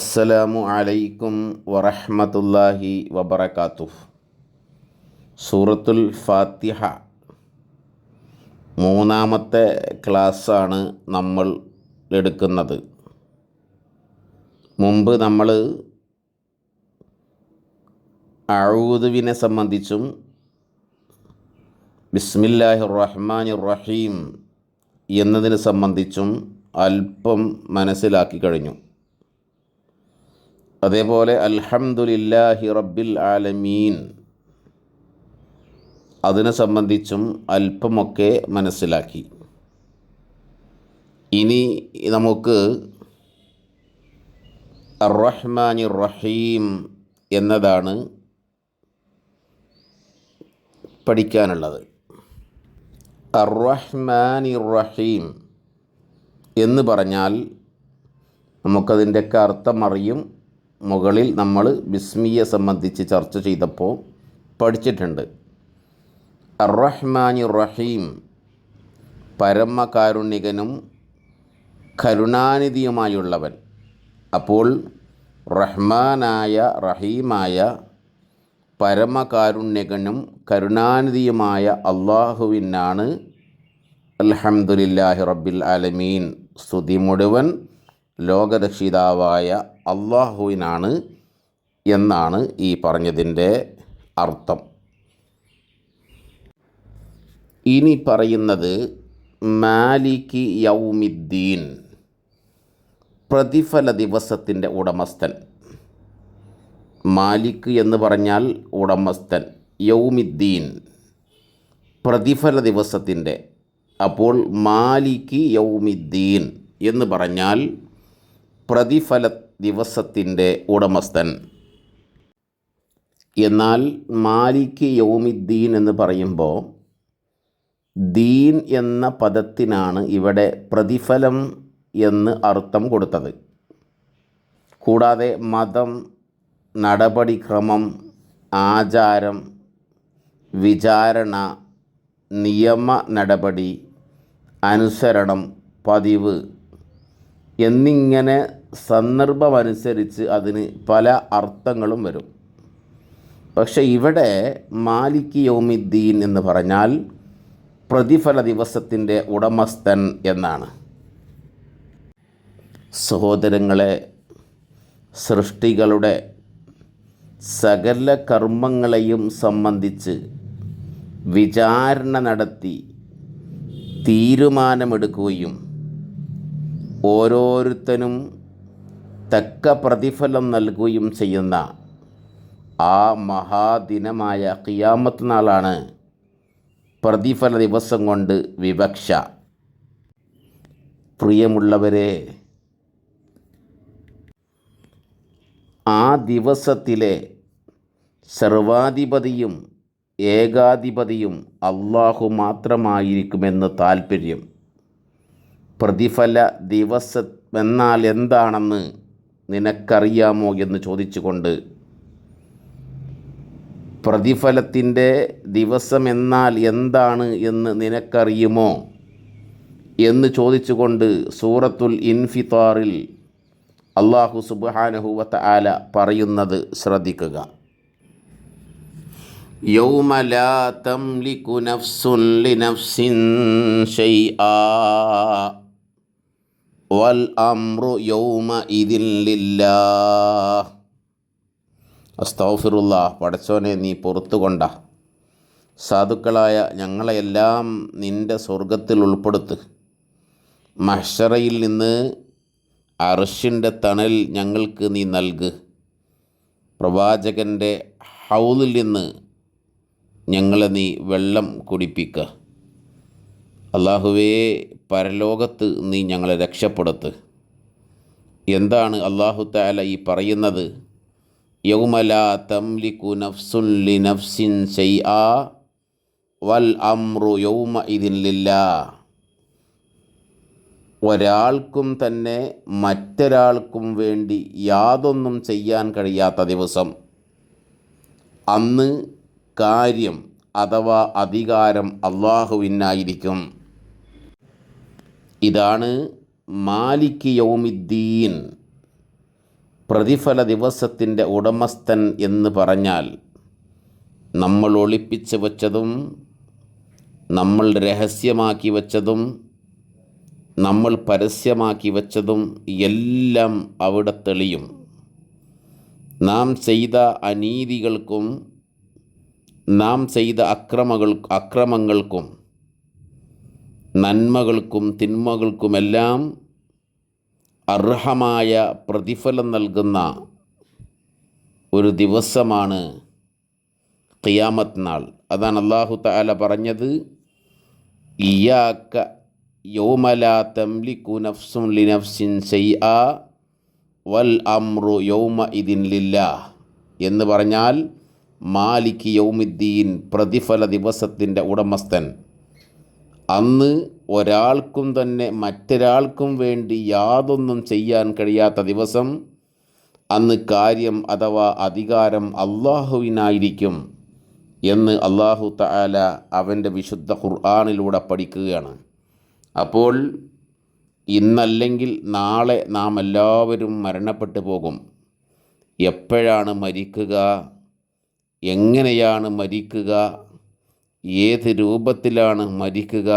അസ്സലാമു അലൈക്കും വറഹ്മത്തുള്ളാഹി വബറകാത്തു സൂറത്തുൽ ഫാത്തിഹ മൂന്നാമത്തെ ക്ലാസ്സാണ് നമ്മൾ എടുക്കുന്നത്. മുമ്പ് നമ്മൾ അഴൂദുവിനെ സംബന്ധിച്ചും ബിസ്മില്ലാഹി റഹ്മാൻ റഹീം എന്നതിനെ സംബന്ധിച്ചും അല്പം മനസ്സിലാക്കി കഴിഞ്ഞു. അതേപോലെ അൽഹംദുലില്ലാഹി റബ്ബിൽ ആലമീൻ. അതിനെ സംബന്ധിച്ചും അല്പമൊക്കെ മനസ്സിലാക്കി. ഇനി നമുക്ക് അറഹ്മാനി റഹീം എന്നതാണ് പഠിക്കാനുള്ളത്. അറഹ്മാനി റഹീം എന്ന് പറഞ്ഞാൽ നമുക്കതിന്റെയൊക്കെ അർത്ഥം അറിയും. മുകളിൽ നമ്മൾ ബിസ്മിയെ സംബന്ധിച്ച് ചർച്ച ചെയ്തപ്പോൾ പഠിച്ചിട്ടുണ്ട്. അറഹ്മാനി റഹീം പരമകാരുണികനും കരുണാനിധിയുമായുള്ളവൻ. അപ്പോൾ റഹ്മാനായ റഹീമായ പരമകാരുണ്യകനും കരുണാനിധിയുമായ അള്ളാഹുവിനാണ്. അൽഹംദുലില്ലാഹി റബ്ബിൽ ആലമീൻ. സ്തുതി മുഴുവൻ ലോകരക്ഷിതാവായ അള്ളാഹുവിനാണ് എന്നാണ് ഈ പറഞ്ഞതിന്റെ അർത്ഥം. ഇനി പറയുന്നത് മാലിക് യൗമിദ്ദീൻ പ്രതിഫല ദിവസത്തിന്റെ ഉടമസ്ഥൻ. മാലിക് എന്ന് പറഞ്ഞാൽ ഉടമസ്ഥൻ യൗമിദ്ദീൻ പ്രതിഫല ദിവസത്തിന്റെ. അപ്പോൾ മാലിക് യൗമിദ്ദീൻ എന്ന് പറഞ്ഞാൽ പ്രതിഫല ദിവസത്തിന്റെ ഉടമസ്ഥൻ. എന്നാൽ മാലിക് യൗമിദ്ദീൻ എന്ന് പറയുമ്പോൾ ദീൻ എന്ന പദത്തിനാണ് ഇവിടെ പ്രതിഫലം എന്ന് അർത്ഥം കൊടുത്തത്. കൂടാതെ മതം നടപടിക്രമം ആചാരം വിചാരണ നിയമ നടപടി അനുസരണം പതിവ് എന്നിങ്ങനെ സന്ദർഭമനുസരിച്ച് അതിന് പല അർത്ഥങ്ങളും വരും. പക്ഷേ ഇവിടെ മാലിക് യോമിദ്ദീൻ എന്ന് പറഞ്ഞാൽ പ്രതിഫല ദിവസത്തിന്റെ ഉടമസ്ഥൻ എന്നാണ്. സഹോദരങ്ങളെ സൃഷ്ടികളുടെ സകല കർമ്മങ്ങളെയും സംബന്ധിച്ച് വിചാരണ നടത്തി തീരുമാനമെടുക്കുകയും ഓരോരുത്തനും തക്ക പ്രതിഫലം നൽകുകയും ചെയ്യുന്ന ആ മഹാദിനമായ ഖിയാമത്ത് നാളാണ് പ്രതിഫല ദിവസം കൊണ്ട് വിവക്ഷ. പ്രിയമുള്ളവരെ ആ ദിവസത്തിലെ സർവാധിപതിയും ഏകാധിപതിയും അള്ളാഹു മാത്രമായിരിക്കുമെന്ന് താൽപ്പര്യം പ്രതിഫല ദിവസം എന്നാൽ എന്താണെന്ന് നിനക്കറിയാമോ എന്ന് ചോദിച്ചുകൊണ്ട് പ്രതിഫലത്തിൻ്റെ ദിവസം എന്നാൽ എന്താണ് എന്ന് നിനക്കറിയുമോ എന്ന് ചോദിച്ചുകൊണ്ട് സൂറത്തുൽ ഇൻഫിത്താറിൽ അള്ളാഹു സുബാനഹുവത്ത ആല പറയുന്നത് ശ്രദ്ധിക്കുക يوم لا تملك نفس لنفس شيئا വൽ പടച്ചോനെ നീ പുറത്തു കൊണ്ട സാധുക്കളായ ഞങ്ങളെയെല്ലാം നിന്റെ സ്വർഗത്തിൽ ഉൾപ്പെടുത്ത്. മഹ്ഷറയിൽ നിന്ന് അർഷിന്റെ തണൽ ഞങ്ങൾക്ക് നീ നൽകു. പ്രവാചകന്റെ ഹൗലിൽ നിന്ന് ഞങ്ങളെ നീ വെള്ളം കുടിപ്പിക്കുക അള്ളാഹുവേ പരലോകത്ത് നീ ഞങ്ങളെ രക്ഷപ്പെടുത്ത്. എന്താണ് അള്ളാഹു താല ഈ പറയുന്നത്? തംലിക്കു നഫ്സുൻ ലി നഫ്സിൻ വൽ യൗമ ഒരാൾക്കും തന്നെ മറ്റൊരാൾക്കും വേണ്ടി യാതൊന്നും ചെയ്യാൻ കഴിയാത്ത ദിവസം. അന്ന് കാര്യം അഥവാ അധികാരം അള്ളാഹുവിനായിരിക്കും ഇതാണ് മാലിക് യൗമിദ്ദീൻ. പ്രതിഫല ദിവസത്തിന്റെ ഉടമസ്ഥൻ എന്ന് പറഞ്ഞാൽ നമ്മൾ ഒളിപ്പിച്ച് വച്ചതും നമ്മൾ രഹസ്യമാക്കി വച്ചതും നമ്മൾ പരസ്യമാക്കി വച്ചതും എല്ലാം അവിടെ തെളിയും. നാം ചെയ്ത അനീതികൾക്കും നാം ചെയ്ത അക്രമങ്ങൾക്കും നന്മകൾക്കും തിന്മകൾക്കുമെല്ലാം അർഹമായ പ്രതിഫലം നൽകുന്ന ഒരു ദിവസമാണ് ഖിയാമത്ത് നാൾ. അതാണ് അള്ളാഹു താല പറഞ്ഞത് ഇയാക്ക യൗമല തംലിക്കു നഫ്സുൻ ലിനഫ്സിൻ ഷൈആ വൽ അമ്രു യൗമ ഇതിൻ ലില്ല എന്ന് പറഞ്ഞാൽ മാലിക് യൗമിദ്ദീൻ പ്രതിഫല ദിവസത്തിന്റെ ഉടമസ്ഥൻ അന്ന് ഒരാൾക്കും തന്നെ മറ്റൊരാൾക്കും വേണ്ടി യാതൊന്നും ചെയ്യാൻ കഴിയാത്ത ദിവസം അന്ന് കാര്യം അഥവാ അധികാരം അള്ളാഹുവിനായിരിക്കും എന്ന് അള്ളാഹു താല അവന്റെ വിശുദ്ധ ഖുർആാനിലൂടെ പഠിക്കുകയാണ്. അപ്പോൾ ഇന്നല്ലെങ്കിൽ നാളെ നാം എല്ലാവരും മരണപ്പെട്ടു പോകും. എപ്പോഴാണ് മരിക്കുക? എങ്ങനെയാണ് മരിക്കുക? ഏത് രൂപത്തിലാണ് മരിക്കുക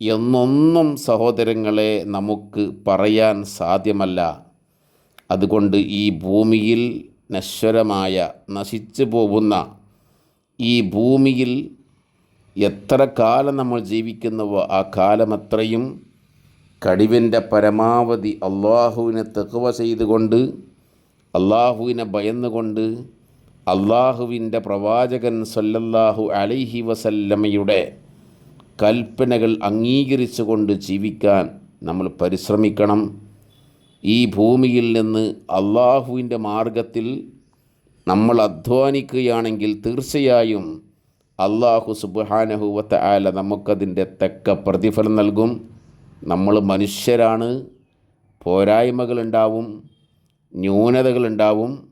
എന്നൊന്നും സഹോദരങ്ങളെ നമുക്ക് പറയാൻ സാധ്യമല്ല. അതുകൊണ്ട് ഈ ഭൂമിയിൽ നശ്വരമായ നശിച്ചു പോകുന്ന ഈ ഭൂമിയിൽ എത്ര കാലം നമ്മൾ ജീവിക്കുന്നുവോ ആ കാലമത്രയും കഴിവിന്റെ പരമാവധി അള്ളാഹുവിനെ തെക്കുവ ചെയ്തുകൊണ്ട് അള്ളാഹുവിനെ ഭയന്നുകൊണ്ട് അള്ളാഹുവിന്റെ പ്രവാചകൻ സല്ലല്ലാഹു അലൈഹി വസല്ലമയുടെ കൽപ്പനകൾ അംഗീകരിച്ചുകൊണ്ട് ജീവിക്കാൻ നമ്മൾ പരിശ്രമിക്കണം. ഈ ഭൂമിയിൽ നിന്ന് അള്ളാഹുവിന്റെ മാർഗത്തിൽ നമ്മൾ അധ്വാനിക്കുകയാണെങ്കിൽ തീർച്ചയായും അള്ളാഹു സുബാനഹുവത്ത ആല നമുക്കതിന്റെ തക്ക പ്രതിഫലം നൽകും. നമ്മൾ മനുഷ്യരാണ് പോരായ്മകളുണ്ടാവും ന്യൂനതകളുണ്ടാവും.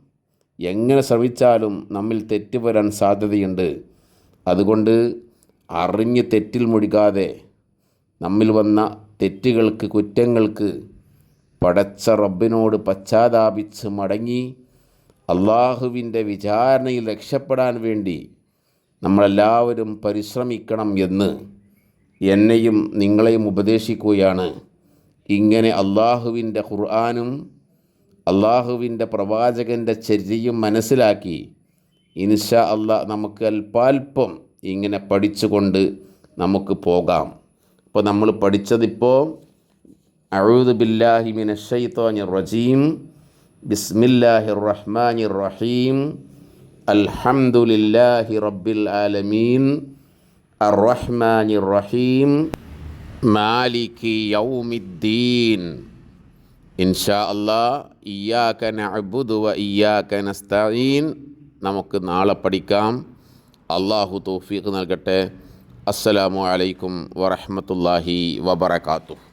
എങ്ങനെ ശ്രമിച്ചാലും നമ്മിൽ തെറ്റ് വരാൻ സാധ്യതയുണ്ട്. അതുകൊണ്ട് അറിഞ്ഞ് തെറ്റിൽ മുഴുകാതെ നമ്മിൽ വന്ന തെറ്റുകൾക്ക് കുറ്റങ്ങൾക്ക് പടച്ച റബ്ബിനോട് പശ്ചാത്താപിച്ച് മടങ്ങി അള്ളാഹുവിന്റെ വിചാരണയിൽ രക്ഷപ്പെടാൻ വേണ്ടി നമ്മളെല്ലാവരും പരിശ്രമിക്കണം എന്ന് എന്നെയും നിങ്ങളെയും ഉപദേശിക്കുകയാണ്. ഇങ്ങനെ അള്ളാഹുവിന്റെ ഖുർആാനും അള്ളാഹുവിന്റെ പ്രവാചകന്റെ ചര്യയും മനസ്സിലാക്കി ഇൻഷ അള്ളാഹ് നമുക്ക് അല്പാൽപ്പം ഇങ്ങനെ പഠിച്ചുകൊണ്ട് നമുക്ക് പോകാം. അപ്പോൾ നമ്മൾ പഠിച്ചതിപ്പോൾ അഴുദ് ബില്ലാഹി മിനഷൈത്തോനി റജീം ബിസ്മില്ലാഹി റഹ്മാനി റഹീം അൽഹംദുലില്ലാഹി റബ്ബിൽ ആലമീൻ അർ റഹ്മാനി റഹീം മാലികി യൗമിദ്ദീൻ. ഇൻഷാ അല്ലാ ഇയ്യാക നഅബുദു വ ഇയ്യാക നസ്തഈൻ. നമുക്ക് നാളെ പഠിക്കാം. അള്ളാഹു തൗഫീഖ് നൽകട്ടെ. അസ്സലാമു അലൈക്കും വറഹ്മത്തുള്ളാഹി വബറകാതുഹു.